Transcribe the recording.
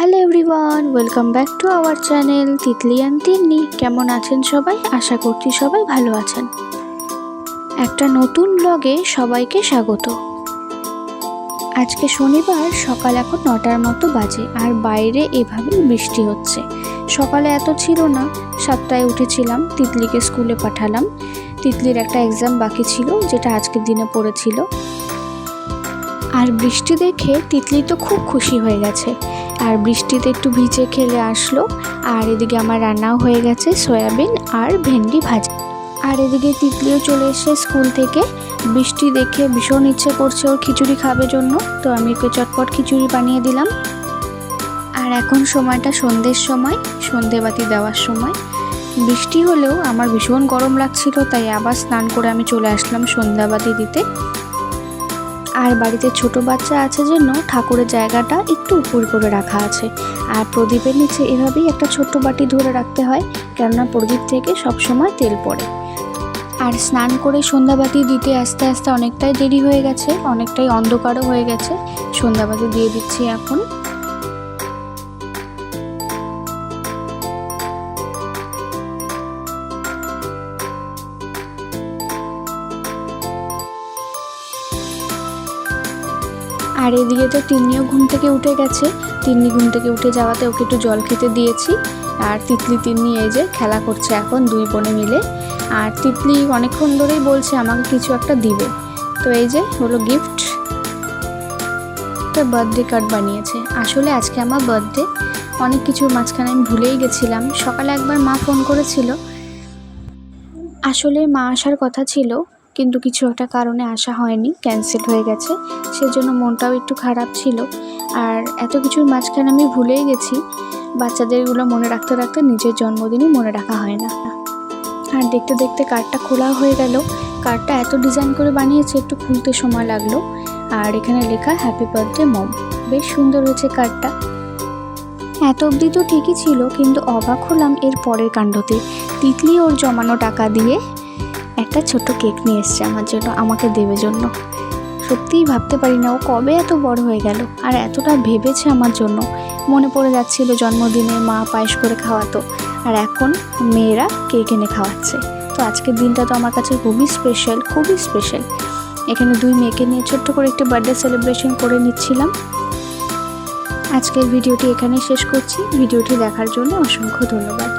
Hello everyone, welcome back to our channel Titli and Tinni. কেমন আছেন সবাই? আশা করছি সবাই ভালো আছেন। একটা নতুন ব্লগে সবাইকে স্বাগত। আজকে শনিবার, সকাল এখন নটার মতো বাজে আর বাইরে এভাবেই বৃষ্টি হচ্ছে। সকালে এত ছিল না, সাতটায় উঠেছিলাম, তিতলিকে স্কুলে পাঠালাম। তিতলির একটা এক্সাম বাকি ছিল, যেটা আজকের দিনে পড়েছিল। আর বৃষ্টি দেখে তিতলি তো খুব খুশি হয়ে গেছে। আর বৃষ্টিতে একটু ভিজে খেলে আসলো। আর এদিকে আমার রান্নাও হয়ে গেছে, সয়াবিন আর ভেন্ডি ভাজা। আর এদিকে তিতলিও চলে এসে স্কুল থেকে। বৃষ্টি দেখে ভীষণ ইচ্ছে করছে ওর খিচুড়ি খাবে জন্য। তো আমি ওকে চটপট খিচুড়ি বানিয়ে দিলাম। আর এখন সময়টা সন্ধ্যের সময়, সন্ধেবাতি দেওয়ার সময়। বৃষ্টি হলেও আমার ভীষণ গরম লাগছিল, তাই আবার স্নান করে আমি চলে আসলাম সন্ধ্যাবাতি দিতে। আর বাড়িতে ছোট বাচ্চা আছে জন্য ঠাকুরের জায়গাটা একটু উপর করে রাখা আছে। আর প্রদীপের নিচে এভাবেই একটা ছোট্ট বাটি ধরে রাখতে হয়, কেননা প্রদীপ থেকে সবসময় তেল পড়ে। আর স্নান করে সন্ধ্যাবাতি দিতে আস্তে আস্তে অনেকটাই দেরি হয়ে গেছে, অনেকটাই অন্ধকারও হয়ে গেছে। সন্ধ্যাবাতি দিয়ে দিচ্ছি এখন। আর এদিকে তো তিন্নিও ঘুম থেকে উঠে গেছে। তিন্নি ঘুম থেকে উঠে যাওয়াতে ওকে একটু জল খেতে দিয়েছি। আর তিতলি তিন্নি এই যে খেলা করছে এখন দুই বোনে মিলে। আর তিতলি অনেকক্ষণ ধরেই বলছে আমাকে কিছু একটা দিবে। তো এই যে হলো গিফট একটা বার্থডে কার্ড বানিয়েছে। আসলে আজকে আমার বার্থডে অনেক কিছুর মাঝখানে আমি ভুলেই গেছিলাম। সকালে একবার মা ফোন করেছিল। আসলে মা আসার কথা ছিল। কিন্তু কিছু একটা কারণে আসা হয়নি ক্যান্সেল হয়ে গেছে। সেজন্য মনটাও একটু খারাপ ছিল। আর এত কিছুর মাঝখানে আমি ভুলেই গেছি, বাচ্চাদেরগুলো মনে রাখতে রাখতে নিজের জন্মদিনই মনে রাখা হয় না। আর দেখতে দেখতে কার্ডটা খোলা হয়ে গেল। কার্ডটা এত ডিজাইন করে বানিয়েছে, একটু খুলতে সময় লাগল। আর এখানে লেখা হ্যাপি বার্থডে মম বেশ সুন্দর হয়েছে কার্ডটা। এত অবধি তো ঠিকই ছিল, কিন্তু অবাক হলাম এর পরের কাণ্ডতে। তিতলি ওর জমানো টাকা দিয়ে একটা ছোট্ট কেক নিয়ে এসছে আমার জন্য, আমাকে দেবে জন্য। সত্যিই ভাবতে পারি না ও কবে এত বড় হয়ে গেল, আর এতটা ভেবেছে আমার জন্য। মনে পড়ে যাচ্ছিল জন্মদিনে মা পায়েস করে খাওয়াতো, আর এখন মেয়েরা কেক এনে খাওয়াচ্ছে। তো আজকের দিনটা তো আমার কাছে খুবই স্পেশাল খুবই স্পেশাল এখানে দুই মেয়েকে নিয়ে ছোট্ট করে একটি বার্থডে সেলিব্রেশন করে নিচ্ছিলাম। আজকের ভিডিওটি এখানে শেষ করছি। ভিডিওটি দেখার জন্য অসংখ্য ধন্যবাদ।